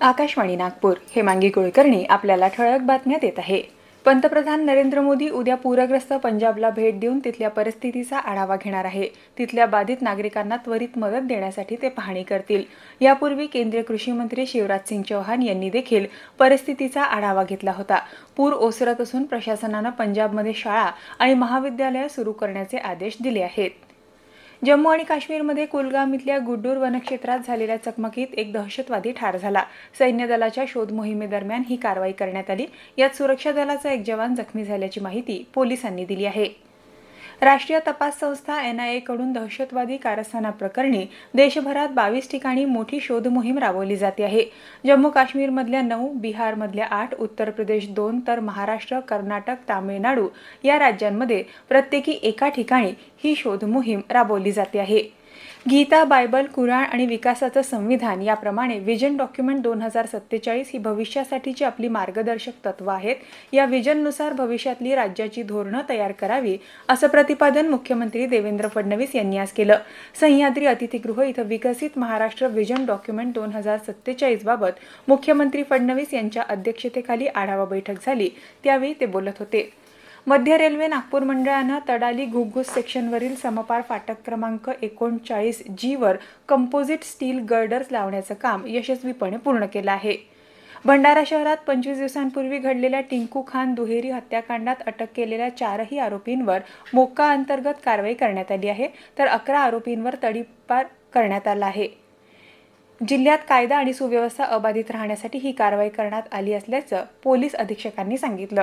आकाशवाणी नागपूर. हे मांगी कुलकर्णी आपल्याला ठळक बातम्या देत आहे. पंतप्रधान नरेंद्र मोदी उद्या पूरग्रस्त पंजाबला भेट देऊन तिथल्या परिस्थितीचा आढावा घेणार आहे. तिथल्या बाधित नागरिकांना त्वरित मदत देण्यासाठी ते पाहणी करतील. यापूर्वी केंद्रीय कृषी मंत्री शिवराज सिंग चौहान यांनी देखील परिस्थितीचा आढावा घेतला होता. पूर ओसरत असून प्रशासनानं पंजाबमध्ये शाळा आणि महाविद्यालयं सुरू करण्याचे आदेश दिले आहेत. जम्मू आणि काश्मीरमध्ये कुलगाम इथल्या गुड्डूर वनक्षेत्रात झालेल्या चकमकीत एक दहशतवादी ठार झाला. सैन्य दलाच्या शोध मोहिमेदरम्यान ही कारवाई करण्यात आली. यात सुरक्षा दलाचा एक जवान जखमी झाल्याची माहिती पोलिसांनी दिली आहे. राष्ट्रीय तपास संस्था एनआयए कडून दहशतवादी कारस्थानाप्रकरणी देशभरात बावीस ठिकाणी मोठी शोध मोहीम राबवली जाते आहे. जम्मू काश्मीरमधल्या नऊ बिहारमधल्या आठ उत्तर प्रदेश दोन तर महाराष्ट्र कर्नाटक तामिळनाडू या राज्यांमध्ये प्रत्येकी एका ठिकाणी ही शोध मोहीम राबवली जाते आहे. गीता बायबल कुराण आणि विकासाचं संविधान याप्रमाणे विजन डॉक्युमेंट दोन हजार सत्तेचाळीस ही भविष्यासाठीची आपली मार्गदर्शक तत्व आहेत. या विजननुसार भविष्यातली राज्याची धोरणं तयार करावी असं प्रतिपादन मुख्यमंत्री देवेंद्र फडणवीस यांनी आज केलं. सह्याद्री अतिथीगृह इथं विकसित महाराष्ट्र विजन डॉक्युमेंट दोन हजार सत्तेचाळीस बाबत मुख्यमंत्री फडणवीस यांच्या अध्यक्षतेखाली आढावा बैठक झाली. त्यावेळी ते बोलत होते. मध्य रेल्वे नागपूर मंडळानं तडाली घुगुस सेक्शनवरील समपार फाटक क्रमांक एकोणचाळीस जी वर कंपोजिट स्टील गर्डर्स लावण्याचं काम यशस्वीपणे पूर्ण केलं आहे. भंडारा शहरात पंचवीस दिवसांपूर्वी घडलेल्या टिंकू खान दुहेरी हत्याकांडात अटक केलेल्या चारही आरोपींवर मोक्का अंतर्गत कारवाई करण्यात आली आहे तर अकरा आरोपींवर तडीपार करण्यात आला आहे. जिल्ह्यात कायदा आणि सुव्यवस्था अबाधित राहण्यासाठी ही कारवाई करण्यात आली असल्याचं पोलीस अधीक्षकांनी सांगितलं.